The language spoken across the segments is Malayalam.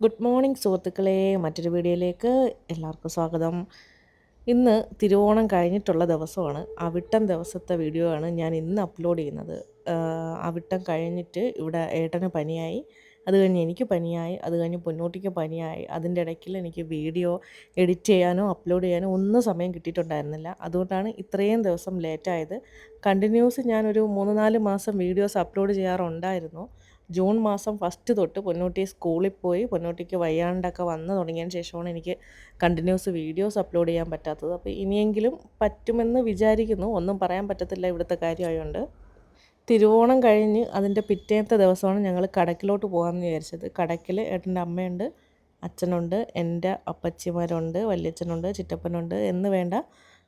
ഗുഡ് മോർണിംഗ് സുഹൃത്തുക്കളെ മറ്റൊരു വീഡിയോയിലേക്ക് എല്ലാവർക്കും സ്വാഗതം. ഇന്ന് തിരുവോണം കഴിഞ്ഞിട്ടുള്ള ദിവസമാണ്. അവിട്ടം ദിവസത്തെ വീഡിയോ ആണ് ഞാൻ ഇന്ന് അപ്ലോഡ് ചെയ്യുന്നത്. അവിട്ടം കഴിഞ്ഞിട്ട് ഇവിടെ ഏട്ടന് പനിയായി. അത് കഴിഞ്ഞ് എനിക്ക് പനിയായി. അത് കഴിഞ്ഞ് പൊന്നോട്ടിക്ക് പനിയായി. അതിന്റെ ഇടയ്ക്കിൽ എനിക്ക് വീഡിയോ എഡിറ്റ് ചെയ്യാനോ അപ്ലോഡ് ചെയ്യാനോ ഒന്നും സമയം കിട്ടിയിട്ടുണ്ടായിരുന്നില്ല. അതുകൊണ്ടാണ് ഇത്രയും ദിവസം ലേറ്റായത് കണ്ടിന്യൂസ് ഞാനൊരു മൂന്ന് നാല് മാസം വീഡിയോസ് അപ്ലോഡ് ചെയ്യാറുണ്ടായിരുന്നു. ജൂൺ മാസം ഫസ്റ്റ് തൊട്ട് പൊന്നോട്ടി സ്കൂളിൽ പോയി പൊന്നോട്ടിക്ക് വയ്യാണ്ടൊക്കെ വന്ന് തുടങ്ങിയതിന് ശേഷമാണ് എനിക്ക് കണ്ടിന്യൂസ് വീഡിയോസ് അപ്ലോഡ് ചെയ്യാൻ പറ്റാത്തത്. അപ്പോൾ ഇനിയെങ്കിലും പറ്റുമെന്ന് വിചാരിക്കുന്നു. ഒന്നും പറയാൻ പറ്റത്തില്ല ഇവിടുത്തെ കാര്യമായതുകൊണ്ട് തിരുവോണം കഴിഞ്ഞ് അതിന്റെ പിറ്റേത്തെ ദിവസമാണ് ഞങ്ങൾ കടക്കിലോട്ട് പോകാമെന്ന് വിചാരിച്ചത്. കടക്കിൽ ഏട്ടന്റെ അമ്മയുണ്ട് അച്ഛനുണ്ട് എന്റെ അപ്പച്ചിമാരുണ്ട് വല്യച്ഛനുണ്ട് ചിറ്റപ്പനുണ്ട് എന്ന് വേണ്ട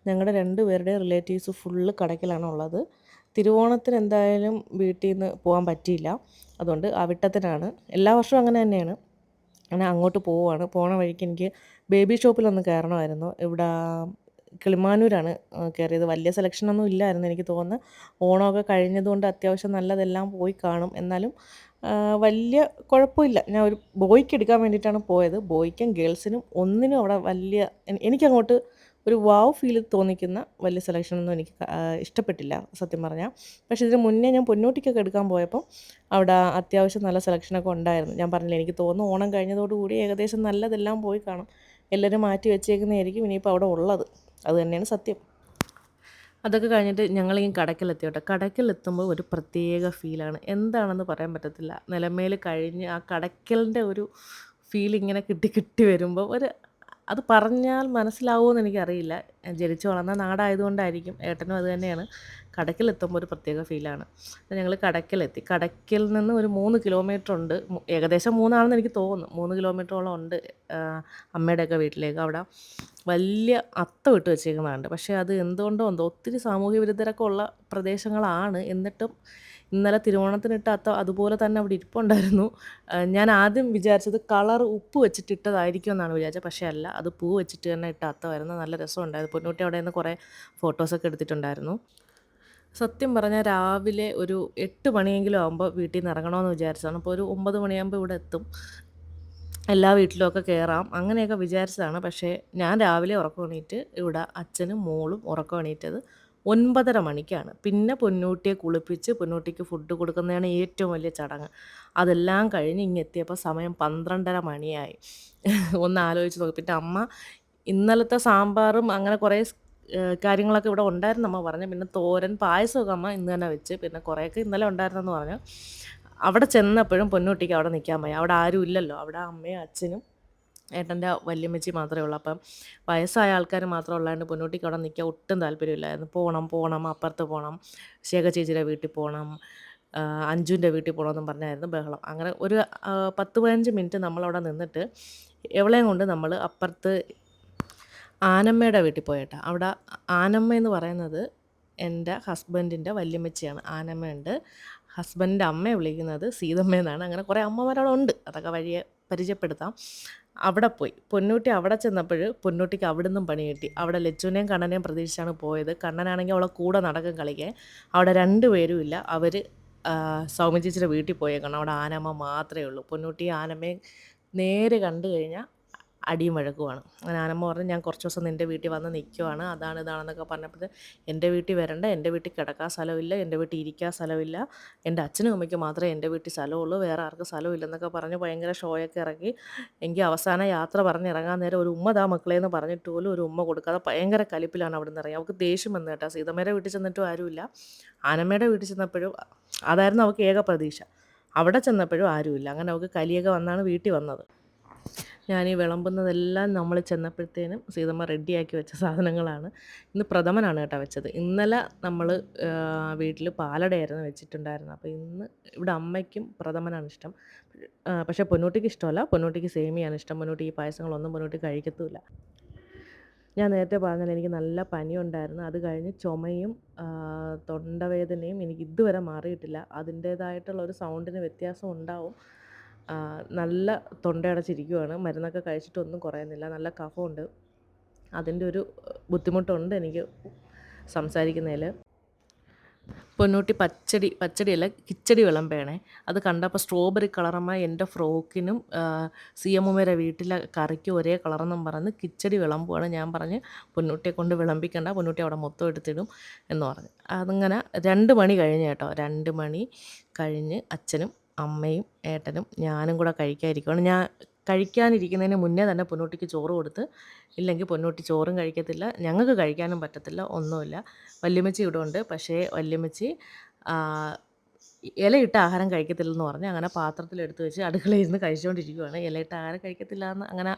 ഞങ്ങളുടെ രണ്ട് പേരുടെ റിലേറ്റീവ്സ് ഫുള്ള് കടക്കിലാണ് ഉള്ളത്. തിരുവോണത്തിന് എന്തായാലും വീട്ടിൽ നിന്ന് പോകാൻ പറ്റിയില്ല. അതുകൊണ്ട് അവിട്ടത്തിനാണ് എല്ലാ വർഷവും അങ്ങനെ തന്നെയാണ്. അങ്ങനെ അങ്ങോട്ട് പോവുകയാണ് പോണ വഴിക്ക് എനിക്ക് ബേബി ഷോപ്പിലൊന്ന് കയറണമായിരുന്നു. ഇവിടെ കിളിമാനൂരാണ് കയറിയത്. വലിയ സെലക്ഷനൊന്നും ഇല്ലായിരുന്നു എനിക്ക് തോന്നുന്നു. ഓണമൊക്കെ കഴിഞ്ഞതുകൊണ്ട് അത്യാവശ്യം നല്ലതെല്ലാം പോയി കാണും. എന്നാലും വലിയ കുഴപ്പമില്ല. ഞാൻ ഒരു ബോയ്ക്ക് എടുക്കാൻ വേണ്ടിയിട്ടാണ് പോയത്. ബോയ്ക്കും ഗേൾസിനും ഒന്നിനും അവിടെ വലിയ എനി- എനിക്കങ്ങോട്ട് ഒരു വാവ് ഫീൽ തോന്നിക്കുന്ന വലിയ സെലക്ഷനൊന്നും എനിക്ക് ഇഷ്ടപ്പെട്ടില്ല സത്യം പറഞ്ഞാൽ പക്ഷേ ഇതിന് മുന്നേ ഞാൻ പൊന്നോട്ടിക്കൊക്കെ എടുക്കാൻ പോയപ്പോൾ അവിടെ അത്യാവശ്യം നല്ല സെലക്ഷനൊക്കെ ഉണ്ടായിരുന്നു. ഞാൻ പറഞ്ഞില്ല എനിക്ക് തോന്നുന്നു ഓണം കഴിഞ്ഞതോടുകൂടി ഏകദേശം നല്ലതെല്ലാം പോയി കാണും. എല്ലാവരും മാറ്റി വെച്ചേക്കുന്നതായിരിക്കും ഇനിയിപ്പോൾ അവിടെ ഉള്ളത്. അത് തന്നെയാണ് സത്യം. അതൊക്കെ കഴിഞ്ഞിട്ട് ഞങ്ങൾ ഈ കടക്കിലെത്തി കേട്ടോ കടക്കിലെത്തുമ്പോൾ ഒരു പ്രത്യേക ഫീലാണ് എന്താണെന്ന് പറയാൻ പറ്റത്തില്ല. നിലമേൽ കഴിഞ്ഞ് ആ കടക്കലിന്റെ ഒരു ഫീൽ ഇങ്ങനെ കിട്ടി കിട്ടി വരുമ്പോൾ ഒരു അത് പറഞ്ഞാൽ മനസ്സിലാവുമെന്ന് എനിക്കറിയില്ല. ജനിച്ചു വളർന്ന നാടായതുകൊണ്ടായിരിക്കും. ഏട്ടനും അത് തന്നെയാണ്. കടക്കിലെത്തുമ്പോൾ ഒരു പ്രത്യേക ഫീലാണ്. ഞങ്ങൾ കടക്കിലെത്തി. കടക്കിൽ നിന്ന് ഒരു മൂന്ന് കിലോമീറ്റർ ഉണ്ട്. ഏകദേശം മൂന്നാണെന്ന് എനിക്ക് തോന്നുന്നു. മൂന്ന് കിലോമീറ്ററോളം ഉണ്ട് അമ്മയുടെയൊക്കെ വീട്ടിലേക്ക് അവിടെ. വലിയ അത്ത വിട്ട് വെച്ചേക്കുന്നതുണ്ട് പക്ഷേ അത് എന്തുകൊണ്ടോ എന്തോ ഒത്തിരി സാമൂഹ്യ വിരുദ്ധരൊക്കെ ഉള്ള പ്രദേശങ്ങളാണ്. എന്നിട്ടും ഇന്നലെ തിരുവോണത്തിനിട്ട അത്ത അതുപോലെ തന്നെ അവിടെ ഇരിപ്പുണ്ടായിരുന്നു. ഞാൻ ആദ്യം വിചാരിച്ചത് കളർ ഉപ്പ് വെച്ചിട്ട് ഇട്ടതായിരിക്കും എന്നാണ് വിചാരിച്ചത്. പക്ഷേ അല്ല അത് പൂ വെച്ചിട്ട് തന്നെ ഇട്ട അത്ത വരുന്ന നല്ല രസമുണ്ടായിരുന്നു. പൊന്നൂട്ടി അവിടെ നിന്ന് കുറേ ഫോട്ടോസൊക്കെ എടുത്തിട്ടുണ്ടായിരുന്നു. സത്യം പറഞ്ഞാൽ രാവിലെ ഒരു എട്ട് മണിയെങ്കിലും ആകുമ്പോൾ വീട്ടിൽ നിന്ന് ഇറങ്ങണമെന്ന് വിചാരിച്ചതാണ്. അപ്പോൾ ഒരു ഒമ്പത് മണിയാകുമ്പോൾ ഇവിടെ എത്തും. എല്ലാ വീട്ടിലുമൊക്കെ കയറാം. അങ്ങനെയൊക്കെ വിചാരിച്ചതാണ്. പക്ഷേ ഞാൻ രാവിലെ ഉറക്കം എണീറ്റ് ഇവിടെ അച്ഛനും മോളും ഉറക്കം എണീറ്റത് ഒൻപതര മണിക്കാണ്. പിന്നെ പൊന്നൂട്ടിയെ കുളിപ്പിച്ച് പൊന്നൂട്ടിക്ക് ഫുഡ് കൊടുക്കുന്നതാണ് ഏറ്റവും വലിയ ചടങ്ങ്. അതെല്ലാം കഴിഞ്ഞ് ഇങ്ങെത്തിയപ്പോൾ സമയം പന്ത്രണ്ടര മണിയായി. ഒന്ന് ആലോചിച്ച് നോക്കി. പിന്നെ അമ്മ ഇന്നലത്തെ സാമ്പാറും അങ്ങനെ കുറേ കാര്യങ്ങളൊക്കെ ഇവിടെ ഉണ്ടായിരുന്നു അമ്മ പറഞ്ഞു. പിന്നെ തോരൻ പായസമൊക്കെ അമ്മ ഇന്ന് തന്നെ വെച്ച്. പിന്നെ കുറേയൊക്കെ ഇന്നലെ ഉണ്ടായിരുന്നെന്ന് പറഞ്ഞു. അവിടെ ചെന്നപ്പോഴും പൊന്നൂട്ടിക്ക് അവിടെ നിൽക്കാൻ പോയി അവിടെ ആരും ഇല്ലല്ലോ. അവിടെ അമ്മയും അച്ഛനും ഏട്ടന്റെ വല്യമ്മച്ചി മാത്രമേ ഉള്ളൂ. അപ്പം വയസ്സായ ആൾക്കാർ മാത്രം ഉള്ളതുകൊണ്ട് പൊന്നൂട്ടിക്ക് അവിടെ നിൽക്കാൻ ഒട്ടും താല്പര്യമില്ലായിരുന്നു. പോകണം പോകണം അപ്പുറത്ത് പോകണം ശേഖ ചേച്ചിയുടെ വീട്ടിൽ പോകണം അഞ്ജുവിന്റെ വീട്ടിൽ പോകണമെന്നും പറഞ്ഞായിരുന്നു ബഹളം. അങ്ങനെ ഒരു പത്ത് പതിനഞ്ച് മിനിറ്റ് നമ്മളവിടെ നിന്നിട്ട് എവളെയും കൊണ്ട് നമ്മൾ അപ്പുറത്ത് ആനമ്മയുടെ വീട്ടിൽ പോയേട്ടാ. അവിടെ ആനമ്മ എന്ന് പറയുന്നത് എന്റെ ഹസ്ബൻഡിന്റെ വല്യമ്മച്ചിയാണ്. ആനമ്മയുണ്ട്. ഹസ്ബൻഡിന്റെ അമ്മയെ വിളിക്കുന്നത് സീതമ്മ എന്നാണ് അങ്ങനെ കുറേ അമ്മമാരവിടെ ഉണ്ട്. അതൊക്കെ വഴിയെ പരിചയപ്പെടുത്താം. അവിടെ പോയി. പൊന്നൂട്ടി അവിടെ ചെന്നപ്പോൾ പൊന്നൂട്ടിക്ക് അവിടെ നിന്നും പണി കിട്ടി. അവിടെ ലച്ചുവിനെയും കണ്ണനെയും പ്രതീക്ഷിച്ചാണ് പോയത്. കണ്ണനാണെങ്കിൽ അവളെ കൂടെ നടക്കും കളിക്കാൻ. അവിടെ രണ്ടുപേരും ഇല്ല. അവർ സൗമ്യ ചേച്ചിയുടെ വീട്ടിൽ പോയേക്കണം. അവിടെ ആനമ്മ മാത്രമേ ഉള്ളൂ. പൊന്നൂട്ടി ആനമ്മയെ നേരെ കണ്ടു കഴിഞ്ഞാൽ അടിയും വഴക്കുമാണ്. അങ്ങനെ ആനമ്മ പറഞ്ഞു ഞാൻ കുറച്ച് ദിവസം നിന്റെ വീട്ടിൽ വന്ന് നിൽക്കുവാണ്. അതാണ് ഇതാണെന്നൊക്കെ പറഞ്ഞപ്പോൾ എന്റെ വീട്ടിൽ വരണ്ട. എന്റെ വീട്ടിൽ കിടക്കാൻ സ്ഥലമില്ല. എന്റെ വീട്ടിൽ ഇരിക്കാൻ സ്ഥലമില്ല. എന്റെ അച്ഛനും അമ്മയ്ക്ക് മാത്രമേ എന്റെ വീട്ടിൽ സ്ഥലമുള്ളൂ. വേറെ ആർക്കും സ്ഥലമില്ലെന്നൊക്കെ പറഞ്ഞ് ഭയങ്കര ഷോയൊക്കെ ഇറങ്ങി എങ്കിൽ അവസാന യാത്ര പറഞ്ഞിറങ്ങാൻ നേരം ഒരു ഉമ്മ താ മക്കളെ എന്ന് പറഞ്ഞിട്ട് പോലും ഒരു ഉമ്മ കൊടുക്കാതെ ഭയങ്കര കലിപ്പിലാണ് അവിടെ നിന്ന് ഇറങ്ങി അവൾക്ക് ദേഷ്യം വന്നു കേട്ടോ. സീതമ്മയുടെ വീട്ടിൽ ചെന്നിട്ടും ആരുമില്ല. ആനമ്മയുടെ വീട്ടിൽ ചെന്നപ്പോഴും അതായിരുന്നു അവൾക്ക് ഏക പ്രതീക്ഷ. അവിടെ ചെന്നപ്പോഴും ആരുമില്ല. അങ്ങനെ അവൾക്ക് കലിയൊക്കെ വന്നാണ് വീട്ടിൽ വന്നത്. ഞാൻ ഈ വിളമ്പുന്നതെല്ലാം നമ്മൾ ചെന്നപ്പോഴത്തേനും സീതമ്മ റെഡിയാക്കി വെച്ച സാധനങ്ങളാണ്. ഇന്ന് പ്രഥമനാണ് കേട്ടോ വെച്ചത്. ഇന്നലെ നമ്മൾ വീട്ടിൽ പാലടയായിരുന്നു വെച്ചിട്ടുണ്ടായിരുന്നു അപ്പോൾ ഇന്ന് ഇവിടെ അമ്മയ്ക്കും പ്രഥമനാണ് ഇഷ്ടം. പക്ഷെ പൊന്നൂട്ടിക്ക് ഇഷ്ടമല്ല. പൊന്നൂട്ടിക്ക് സേമിയാണ് ഇഷ്ടം. പൊന്നൂട്ടി ഈ പായസങ്ങളൊന്നും പൊന്നൂട്ടി കഴിക്കത്തുമില്ല ഞാൻ നേരത്തെ പറഞ്ഞാൽ എനിക്ക് നല്ല പനി ഉണ്ടായിരുന്നു അത് കഴിഞ്ഞ് ചുമയും തൊണ്ടവേദനയും എനിക്ക് ഇതുവരെ മാറിയിട്ടില്ല. അതിന്റേതായിട്ടുള്ള ഒരു സൗണ്ടിന് വ്യത്യാസം ഉണ്ടാവും. നല്ല തൊണ്ടയടച്ചിരിക്കുവാണ്. മരുന്നൊക്കെ കഴിച്ചിട്ടൊന്നും കുറയുന്നില്ല. നല്ല കഫമുണ്ട്. അതിന്റെ ഒരു ബുദ്ധിമുട്ടുണ്ട് എനിക്ക് സംസാരിക്കുന്നതിൽ. പൊന്നൂട്ടി പച്ചടി പച്ചടിയല്ല കിച്ചടി വിളമ്പേണേ അത് കണ്ടപ്പോൾ സ്ട്രോബെറി കളറുമായി എന്റെ ഫ്രോക്കിനും സി എമ്മുമേരെ വീട്ടിലെ കറിക്കും ഒരേ കളറെന്നും പറഞ്ഞ് കിച്ചടി വിളമ്പുവാണ് ഞാൻ പറഞ്ഞ് പൊന്നൂട്ടിയെ കൊണ്ട് വിളമ്പിക്കണ്ട പൊന്നൂട്ടി അവിടെ മൊത്തം എടുത്തിടും എന്ന് പറഞ്ഞു. അതിങ്ങനെ രണ്ട് മണി കഴിഞ്ഞ് കേട്ടോ രണ്ട് മണി കഴിഞ്ഞ് അച്ഛനും അമ്മയും ഏട്ടനും ഞാനും കൂടെ കഴിക്കാതിരിക്കുകയാണ് ഞാൻ കഴിക്കാനിരിക്കുന്നതിന് മുന്നേ തന്നെ പൊന്നോട്ടിക്ക് ചോറ് കൊടുത്ത് ഇല്ലെങ്കിൽ പൊന്നോട്ടി ചോറും കഴിക്കത്തില്ല ഞങ്ങൾക്ക് കഴിക്കാനും പറ്റത്തില്ല ഒന്നുമില്ല. വല്യമ്മച്ചി ഇവിടെ ഉണ്ട്. പക്ഷേ വല്യമ്മച്ചി ഇലയിട്ട ആഹാരം കഴിക്കത്തില്ലെന്ന് പറഞ്ഞ് അങ്ങനെ പാത്രത്തിലെടുത്ത് വെച്ച് അടുക്കളയിൽ ഇരുന്ന് കഴിച്ചുകൊണ്ടിരിക്കുകയാണ് ഇലയിട്ട ആഹാരം കഴിക്കത്തില്ല എന്ന് അങ്ങനെ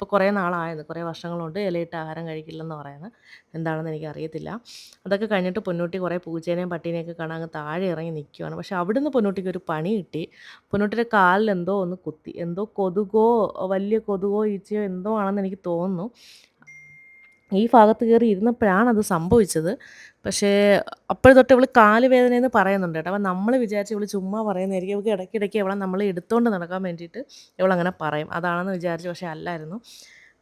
ഇപ്പോൾ കുറേ നാളായത്. കുറേ വർഷങ്ങളുണ്ട്. ഇലയിട്ട് ആഹാരം കഴിക്കില്ലെന്ന് പറയുന്നത്. എന്താണെന്ന് എനിക്ക് അറിയത്തില്ല അതൊക്കെ കഴിഞ്ഞിട്ട് പൊന്നൂട്ടി കുറേ പൂച്ചേനെയും പട്ടീനെയൊക്കെ കാണാൻ അങ്ങ് താഴെ ഇറങ്ങി നിൽക്കുകയാണ് പക്ഷേ അവിടുന്ന് പൊന്നൂട്ടിക്ക് ഒരു പണി കിട്ടി. പൊന്നൂട്ടിയുടെ കാലിൽ എന്തോ ഒന്ന് കുത്തി. എന്തോ കൊതുകോ വലിയ കൊതുകോ ഈച്ചയോ എന്തോ ആണെന്ന് എനിക്ക് തോന്നുന്നു. ഈ ഭാഗത്ത് കയറി ഇരുന്നപ്പോഴാണ് അത് സംഭവിച്ചത്. പക്ഷേ അപ്പോഴത്തൊട്ട് തൊട്ട് ഇവൾ കാൽ എന്ന് പറയുന്നുണ്ട് കേട്ടോ. അപ്പം നമ്മൾ വിചാരിച്ച് ഇവൾ ചുമ്മാ പറയുന്നതായിരിക്കും. ഇവൾക്ക് ഇടയ്ക്കിടയ്ക്ക് ഇവളെ നമ്മൾ എടുത്തുകൊണ്ട് നടക്കാൻ വേണ്ടിയിട്ട് ഇവളങ്ങനെ പറയും. അതാണെന്ന് വിചാരിച്ചു പക്ഷേ അല്ലായിരുന്നു.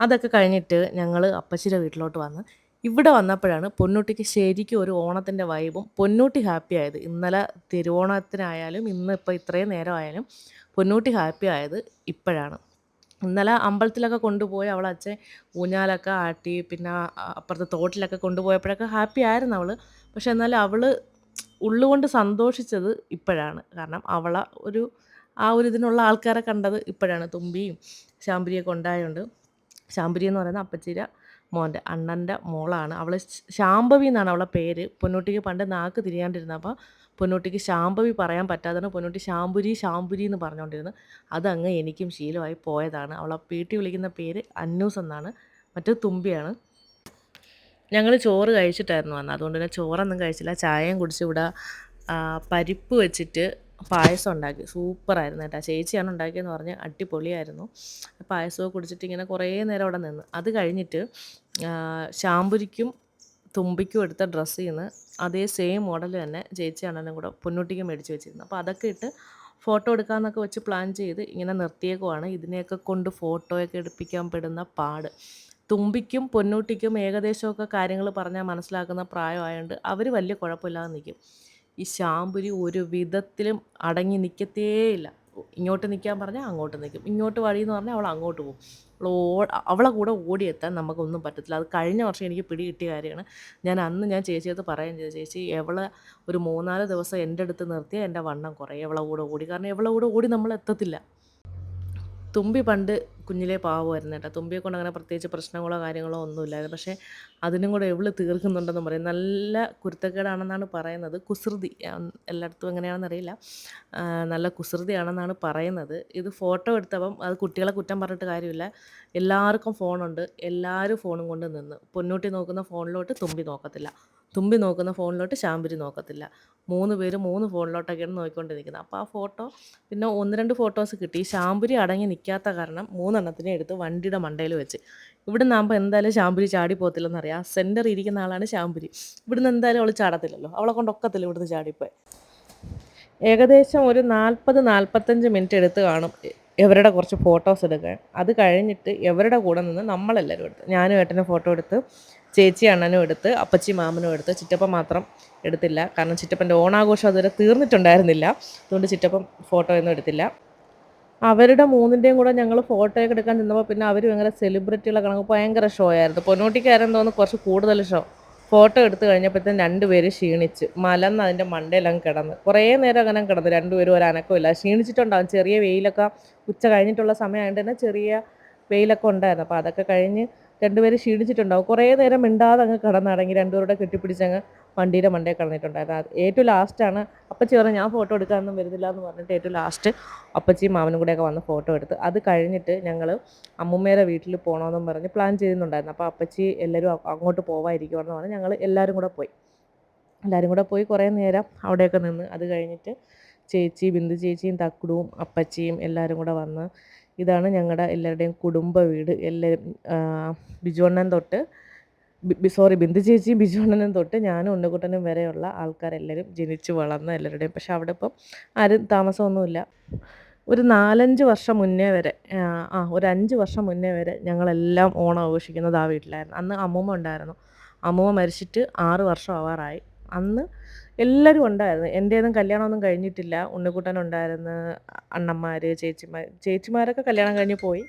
അതൊക്കെ കഴിഞ്ഞിട്ട് ഞങ്ങൾ അപ്പച്ചിയുടെ വീട്ടിലോട്ട് വന്ന് ഇവിടെ വന്നപ്പോഴാണ് പൊന്നൂട്ടിക്ക് ശരിക്കും ഒരു ഓണത്തിന്റെ വൈബും പൊന്നൂട്ടി ഹാപ്പി ആയത്. ഇന്നലെ തിരുവോണത്തിനായാലും ഇന്ന് ഇപ്പോൾ ഇത്രയും നേരമായാലും പൊന്നൂട്ടി ഹാപ്പി ആയത് ഇപ്പോഴാണ്. ഇന്നലെ അമ്പലത്തിലൊക്കെ കൊണ്ടുപോയി അവൾ അച്ഛൻ ഊഞ്ഞാലൊക്കെ ആട്ടി പിന്നെ അപ്പുറത്തെ തോട്ടിലൊക്കെ കൊണ്ടുപോയപ്പോഴൊക്കെ ഹാപ്പി ആയിരുന്നു അവൾ പക്ഷെ എന്നാലും അവൾ ഉള്ളുകൊണ്ട് സന്തോഷിച്ചത് ഇപ്പോഴാണ്. കാരണം അവളെ ഒരു ആ ഒരു ഇതിനുള്ള ആൾക്കാരെ കണ്ടത് ഇപ്പോഴാണ്. തുമ്പിയും ശാമ്പരിയൊക്കെ ഉണ്ടായതുകൊണ്ട് ശാമ്പരി എന്ന് പറയുന്ന അപ്പച്ചിര മോന്റെ അണ്ണന്റെ മോളാണ്. അവൾ ശാംഭവി എന്നാണ് അവളെ പേര്. പൊന്നൂട്ടിക്ക് പണ്ട് നാക്ക് തിരിയാണ്ടിരുന്നപ്പോൾ പൊന്നൂട്ടിക്ക് ശാമ്പവി പറയാൻ പറ്റാതാണ് പൊന്നോട്ടി ശാമ്പുരി ശാമ്പുരി എന്ന് പറഞ്ഞുകൊണ്ടിരുന്നു അതങ്ങ് എനിക്കും ശീലമായി പോയതാണ്. അവളെ പീട്ടി വിളിക്കുന്ന പേര് അന്നൂസ് എന്നാണ്. മറ്റേ തുമ്പിയാണ്. ഞങ്ങൾ ചോറ് കഴിച്ചിട്ടായിരുന്നു വന്നത് അതുകൊണ്ട് തന്നെ ചോറൊന്നും കഴിച്ചില്ല. ചായയും കുടിച്ച് ഇവിടെ പരിപ്പ് വെച്ചിട്ട് പായസം ഉണ്ടാക്കി. സൂപ്പറായിരുന്നു കേട്ടോ. ചേച്ചിയാണ് ഉണ്ടാക്കിയെന്ന് പറഞ്ഞ് അടിപൊളിയായിരുന്നു. പായസമൊക്കെ കുടിച്ചിട്ട് ഇങ്ങനെ കുറേ നേരം അവിടെ നിന്ന്. അത് കഴിഞ്ഞിട്ട് ശാമ്പുരിക്കും തുമ്പിക്കും എടുത്ത ഡ്രസ്സിൽ നിന്ന് അതേ സെയിം മോഡൽ തന്നെ ചേച്ചി അണ്ണനും കൂടെ പൊന്നൂട്ടിക്ക് മേടിച്ച് വെച്ചിരുന്നു. അപ്പോൾ അതൊക്കെ ഇട്ട് ഫോട്ടോ എടുക്കാമെന്നൊക്കെ വെച്ച് പ്ലാൻ ചെയ്ത് ഇങ്ങനെ നിർത്തിയേക്കുവാണ്. ഇതിനെയൊക്കെ കൊണ്ട് ഫോട്ടോയൊക്കെ എടുപ്പിക്കാൻ പെടുന്ന പാട്. തുമ്പിക്കും പൊന്നൂട്ടിക്കും ഏകദേശമൊക്കെ കാര്യങ്ങൾ പറഞ്ഞാൽ മനസ്സിലാക്കുന്ന പ്രായമായതുകൊണ്ട് അവർ വലിയ കുഴപ്പമില്ലാതെ നിൽക്കും ഈ ശാമ്പുരി ഒരു വിധത്തിലും അടങ്ങി നിൽക്കത്തേയില്ല ഇങ്ങോട്ട് നിൽക്കാൻ പറഞ്ഞാൽ അങ്ങോട്ട് നിൽക്കും ഇങ്ങോട്ട് വഴി എന്ന് പറഞ്ഞാൽ അവൾ അങ്ങോട്ട് പോകും. അവൾ ഓ അവളെ കൂടെ ഓടിയെത്താൻ നമുക്കൊന്നും പറ്റത്തില്ല. അത് കഴിഞ്ഞ വർഷം എനിക്ക് പിടി കിട്ടിയ കാര്യമാണ്. ഞാൻ അന്ന് ഞാൻ ചേച്ചിയടുത്ത് പറയാൻ ചെയ്തു. ചേച്ചി എവളെ ഒരു മൂന്നാൽ ദിവസം എന്റെ അടുത്ത് നിർത്തിയാൽ എന്റെ വണ്ണം കുറയും. എവളെ കൂടെ ഓടി. കാരണം എവളെ കൂടെ ഓടി നമ്മൾ എത്തത്തില്ല. തുമ്പി പണ്ട് കുഞ്ഞിലേ പാവമായിരുന്നു കേട്ടോ. തുമ്പിയെ കൊണ്ട് അങ്ങനെ പ്രത്യേകിച്ച് പ്രശ്നങ്ങളോ കാര്യങ്ങളോ ഒന്നുമില്ലായിരുന്നു പക്ഷേ അതിനും കൂടെ എവൾ തീർക്കുന്നുണ്ടെന്ന് പറയും. നല്ല കുരുത്തക്കേടാണെന്നാണ് പറയുന്നത്. കുസൃതി എല്ലായിടത്തും എങ്ങനെയാണെന്നറിയില്ല നല്ല കുസൃതിയാണെന്നാണ് പറയുന്നത്. ഇത് ഫോട്ടോ എടുത്തപ്പം അത് കുട്ടികളെ കുറ്റം പറഞ്ഞിട്ട് കാര്യമില്ല. എല്ലാവർക്കും ഫോണുണ്ട്. എല്ലാവരും ഫോണും കൊണ്ട് നിന്ന്. പൊന്നൂട്ടി നോക്കുന്ന ഫോണിലോട്ട് തുമ്പി നോക്കത്തില്ല. തുമ്പി നോക്കുന്ന ഫോണിലോട്ട് ശാമ്പരി നോക്കത്തില്ല. മൂന്ന് പേര് മൂന്ന് ഫോണിലോട്ടൊക്കെയാണ് നോക്കിക്കൊണ്ടിരിക്കുന്നത് അപ്പോൾ ആ ഫോട്ടോ പിന്നെ ഒന്ന് രണ്ട് ഫോട്ടോസ് കിട്ടി. ശാമ്പുരി അടങ്ങി നിൽക്കാത്ത കാരണം മൂന്നെണ്ണത്തിനെ എടുത്ത് വണ്ടിയുടെ മണ്ടയിൽ വെച്ച്. ഇവിടെ നിന്നാകുമ്പോൾ എന്തായാലും ശാമ്പുരി ചാടി പോകത്തില്ലെന്നറിയാം സെന്റർ ഇരിക്കുന്ന ആളാണ് ശാമ്പുരി ഇവിടുന്ന് എന്തായാലും അവൾ ചാടത്തില്ലല്ലോ. അവളെ കൊണ്ടൊക്കത്തില്ല ഇവിടുന്ന് ചാടിപ്പോയി. ഏകദേശം ഒരു നാൽപ്പത് നാൽപ്പത്തഞ്ച് മിനിറ്റ് എടുത്ത് കാണും ഇവരുടെ കുറച്ച് ഫോട്ടോസ് എടുക്കാൻ. അത് കഴിഞ്ഞിട്ട് ഇവരുടെ കൂടെ നിന്ന് നമ്മളെല്ലാവരും എടുത്ത് ഞാനും ഏട്ടനും ഫോട്ടോ എടുത്ത് ചേച്ചി അണ്ണനും എടുത്ത് അപ്പച്ചി മാമനും എടുത്ത് ചിറ്റപ്പൻ മാത്രം എടുത്തില്ല. കാരണം ചിറ്റപ്പന്റെ ഓണാഘോഷം അതുവരെ തീർന്നിട്ടുണ്ടായിരുന്നില്ല. അതുകൊണ്ട് ചിറ്റപ്പൻ ഫോട്ടോ ഒന്നും എടുത്തില്ല. അവരുടെ മൂന്നിന്റെയും കൂടെ ഞങ്ങൾ ഫോട്ടോയൊക്കെ എടുക്കാൻ നിന്നപ്പോൾ പിന്നെ അവർ ഭയങ്കര സെലിബ്രിറ്റികളെ കണക്ക് ഭയങ്കര ഷോ ആയിരുന്നു. പൊന്നോട്ടിക്കാരൻ തോന്നുന്നു കുറച്ച് കൂടുതൽ ഷോ ഫോട്ടോ എടുത്ത് കഴിഞ്ഞപ്പോഴത്തെ രണ്ടുപേരും ക്ഷീണിച്ച്. മലന്ന് അതിന്റെ മണ്ടയിലങ്ങ് കിടന്ന്. കുറേ നേരം അങ്ങനെ കിടന്നു. രണ്ടുപേരും ഒരു അനക്കമില്ല ക്ഷീണിച്ചിട്ടുണ്ടാകും ചെറിയ വെയിലൊക്കെ ഉച്ച കഴിഞ്ഞിട്ടുള്ള സമയമായതുകൊണ്ട് തന്നെ ചെറിയ വെയിലൊക്കെ ഉണ്ടായിരുന്നു. അപ്പോൾ അതൊക്കെ കഴിഞ്ഞ് രണ്ടുപേരും ക്ഷീണിച്ചിട്ടുണ്ടാവും. കുറേ നേരം മിണ്ടാതെ അങ്ങ് കിടന്നടങ്ങി രണ്ടുപേരുടെ കെട്ടിപ്പിടിച്ചങ്ങ് വണ്ടിയുടെ മണ്ടേ കിടന്നിട്ടുണ്ടായിരുന്നു. ഏറ്റവും ലാസ്റ്റാണ് അപ്പച്ചി പറഞ്ഞു ഞാൻ ഫോട്ടോ എടുക്കാനൊന്നും വരുന്നില്ല എന്ന് പറഞ്ഞിട്ട് ഏറ്റവും ലാസ്റ്റ് അപ്പച്ചിയും മാമനും കൂടെയൊക്കെ വന്ന് ഫോട്ടോ എടുത്ത് അത് കഴിഞ്ഞിട്ട് ഞങ്ങൾ അമ്മൂമ്മയുടെ വീട്ടിൽ പോകണമെന്നും പറഞ്ഞ് പ്ലാൻ ചെയ്യുന്നുണ്ടായിരുന്നു അപ്പോൾ അപ്പച്ചി എല്ലാവരും അങ്ങോട്ട് പോവാതിരിക്കുമെന്ന് പറഞ്ഞ് ഞങ്ങൾ എല്ലാവരും കൂടെ പോയി. എല്ലാവരും കൂടെ പോയി കുറേ നേരം അവിടെയൊക്കെ നിന്ന് അത് കഴിഞ്ഞിട്ട് ചേച്ചി ബിന്ദു ചേച്ചിയും തക്കുടും അപ്പച്ചിയും എല്ലാവരും കൂടെ വന്ന് ഇതാണ് ഞങ്ങളുടെ എല്ലാവരുടെയും കുടുംബ വീട്. എല്ലാവരും ബിജുവണ്ണൻ തൊട്ട് സോറി ബിന്ദു ചേച്ചിയും ബിജുവണ്ണനും തൊട്ട് ഞാനും ഉണ്ണിക്കുട്ടനും വരെയുള്ള ആൾക്കാരെല്ലാവരും ജനിച്ചു വളർന്ന എല്ലാവരുടെയും പക്ഷെ അവിടെ ഇപ്പം ആരും താമസമൊന്നുമില്ല. ഒരു നാലഞ്ച് വർഷം മുന്നേ വരെ ആ ഒരു അഞ്ച് വർഷം മുന്നേ വരെ ഞങ്ങളെല്ലാം ഓണം ആഘോഷിക്കുന്നത് ആ വീട്ടിലായിരുന്നു. അന്ന് അമ്മൂമ്മ ഉണ്ടായിരുന്നു. അമ്മൂമ്മ മരിച്ചിട്ട് ആറ് വർഷം ആവാറായി. അന്ന് എല്ലാവരും ഉണ്ടായിരുന്നു. എന്റേതും കല്യാണമൊന്നും കഴിഞ്ഞിട്ടില്ല. ഉണ്ണിക്കുട്ടൻ ഉണ്ടായിരുന്നു അണ്ണന്മാർ ചേച്ചിമാർ ചേച്ചിമാരൊക്കെ കല്യാണം കഴിഞ്ഞ് പോയി.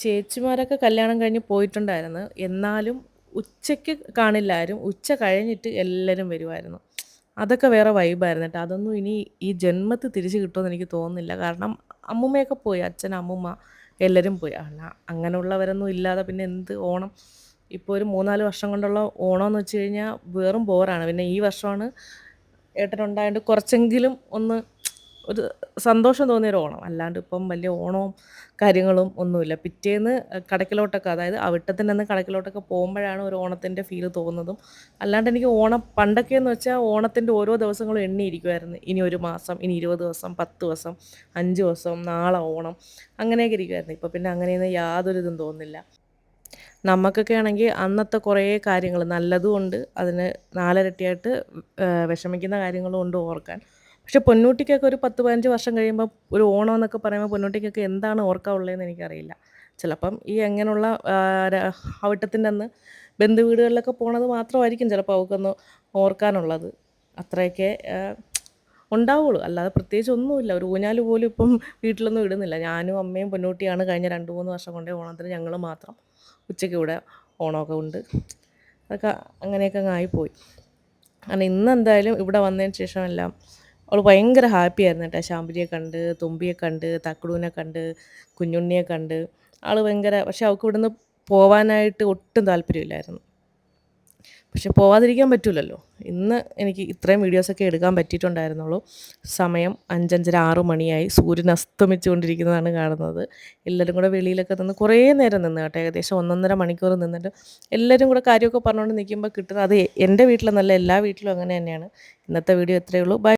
ചേച്ചിമാരൊക്കെ കല്യാണം കഴിഞ്ഞ് പോയിട്ടുണ്ടായിരുന്നു. എന്നാലും ഉച്ചയ്ക്ക് കാണില്ല ആരും ഉച്ച കഴിഞ്ഞിട്ട് എല്ലാവരും വരുമായിരുന്നു അതൊക്കെ വേറെ വൈബായിരുന്നു കേട്ടോ. അതൊന്നും ഇനി ഈ ജന്മത്തിൽ തിരിച്ചു കിട്ടുമെന്ന് എനിക്ക് തോന്നുന്നില്ല. കാരണം അമ്മുമ്മയൊക്കെ പോയി അച്ഛൻ അമ്മുമ്മ എല്ലാവരും പോയി. അല്ല അങ്ങനെയുള്ളവരൊന്നും ഇല്ലാതെ പിന്നെ എന്ത് ഓണം ഇപ്പോൾ ഒരു മൂന്നാൽ വർഷം കൊണ്ടുള്ള ഓണമെന്ന് വെച്ച് കഴിഞ്ഞാൽ വെറും ബോറാണ് പിന്നെ ഈ വർഷമാണ് ഏട്ടനുണ്ടായതുകൊണ്ട് കുറച്ചെങ്കിലും ഒന്ന് ഒരു സന്തോഷം തോന്നിയൊരു ഓണം. അല്ലാണ്ട് ഇപ്പം വലിയ ഓണവും കാര്യങ്ങളും ഒന്നുമില്ല. പിറ്റേന്ന് കടക്കിലോട്ടൊക്കെ അതായത് അവിട്ടത്തിന്റെ അന്ന് കടക്കിലോട്ടൊക്കെ പോകുമ്പോഴാണ് ഒരു ഓണത്തിന്റെ ഫീൽ തോന്നുന്നതും. അല്ലാണ്ട് എനിക്ക് ഓണം പണ്ടൊക്കെ എന്ന് വെച്ചാൽ ഓണത്തിന്റെ ഓരോ ദിവസങ്ങളും എണ്ണിയിരിക്കുമായിരുന്നു ഇനി ഒരു മാസം ഇനി ഇരുപത് ദിവസം പത്ത് ദിവസം അഞ്ച് ദിവസം നാളെ ഓണം അങ്ങനെയൊക്കെ ഇരിക്കുമായിരുന്നു ഇപ്പോൾ പിന്നെ അങ്ങനെയൊന്നും യാതൊരു ഇതും തോന്നുന്നില്ല. നമുക്കൊക്കെ ആണെങ്കിൽ അന്നത്തെ കുറേ കാര്യങ്ങൾ നല്ലതും ഉണ്ട്. അതിന് നാലരട്ടിയായിട്ട് വിഷമിക്കുന്ന കാര്യങ്ങളും ഉണ്ട് ഓർക്കാൻ. പക്ഷെ പൊന്നൂട്ടിക്കൊക്കെ ഒരു പത്ത് പതിനഞ്ച് വർഷം കഴിയുമ്പോൾ ഒരു ഓണം എന്നൊക്കെ പറയുമ്പോൾ പൊന്നൂട്ടിക്കൊക്കെ എന്താണ് ഓർക്കാനുള്ളതെന്ന് എനിക്കറിയില്ല. ചിലപ്പം ഈ അങ്ങനെയുള്ള അവിട്ടത്തിന്റെ അന്ന് ബന്ധു വീടുകളിലൊക്കെ പോണത് മാത്രമായിരിക്കും ചിലപ്പോൾ അവൾക്കൊന്ന് ഓർക്കാനുള്ളത്. അത്രയൊക്കെ ഉണ്ടാവുള്ളൂ. അല്ലാതെ പ്രത്യേകിച്ച് ഒന്നുമില്ല. ഒരു ഊഞ്ഞാൽ പോലും ഇപ്പം വീട്ടിലൊന്നും ഇടുന്നില്ല. ഞാനും അമ്മയും പൊന്നൂട്ടിയാണ് കഴിഞ്ഞ രണ്ട് മൂന്ന് വർഷം കൊണ്ടേ ഓണത്തിന് ഞങ്ങൾ മാത്രം. ഉച്ചയ്ക്ക് ഇവിടെ ഓണമൊക്കെ ഉണ്ട്. അതൊക്കെ അങ്ങനെയൊക്കെ അങ്ങ് ആയിപ്പോയി. കാരണം ഇന്ന് എന്തായാലും ഇവിടെ വന്നതിന് ശേഷം എല്ലാം അവൾ ഭയങ്കര ഹാപ്പി ആയിരുന്നു കേട്ടോ. ശാമ്പരിയെ കണ്ട് തുമ്പിയെ കണ്ട് തക്കടൂനെ കണ്ട് കുഞ്ഞുണ്ണിയെ കണ്ട്. ആൾ ഭയങ്കര പക്ഷെ അവൾക്ക് ഇവിടുന്ന് പോവാനായിട്ട് ഒട്ടും താല്പര്യമില്ലായിരുന്നു. പക്ഷെ പോവാതിരിക്കാൻ പറ്റില്ലല്ലോ ഇന്ന് എനിക്ക് ഇത്രയും വീഡിയോസൊക്കെ എടുക്കാൻ പറ്റിയിട്ടുണ്ടായിരുന്നുള്ളൂ. സമയം അഞ്ചഞ്ചര ആറ് മണിയായി. സൂര്യൻ അസ്തമിച്ചുകൊണ്ടിരിക്കുന്നതാണ് കാണുന്നത്. എല്ലാവരും കൂടെ വെളിയിലൊക്കെ നിന്ന് കുറേ നേരം നിന്ന് കേട്ടോ. ഏകദേശം ഒന്നൊന്നര മണിക്കൂർ നിന്നിട്ട് എല്ലാവരും കൂടെ കാര്യമൊക്കെ പറഞ്ഞുകൊണ്ട് നിൽക്കുമ്പോൾ കിട്ടുന്നത് അത് എന്റെ വീട്ടിലെന്നല്ല എല്ലാ വീട്ടിലും അങ്ങനെ തന്നെയാണ്. ഇന്നത്തെ വീഡിയോ എത്രയേ ഉള്ളൂ. ബൈ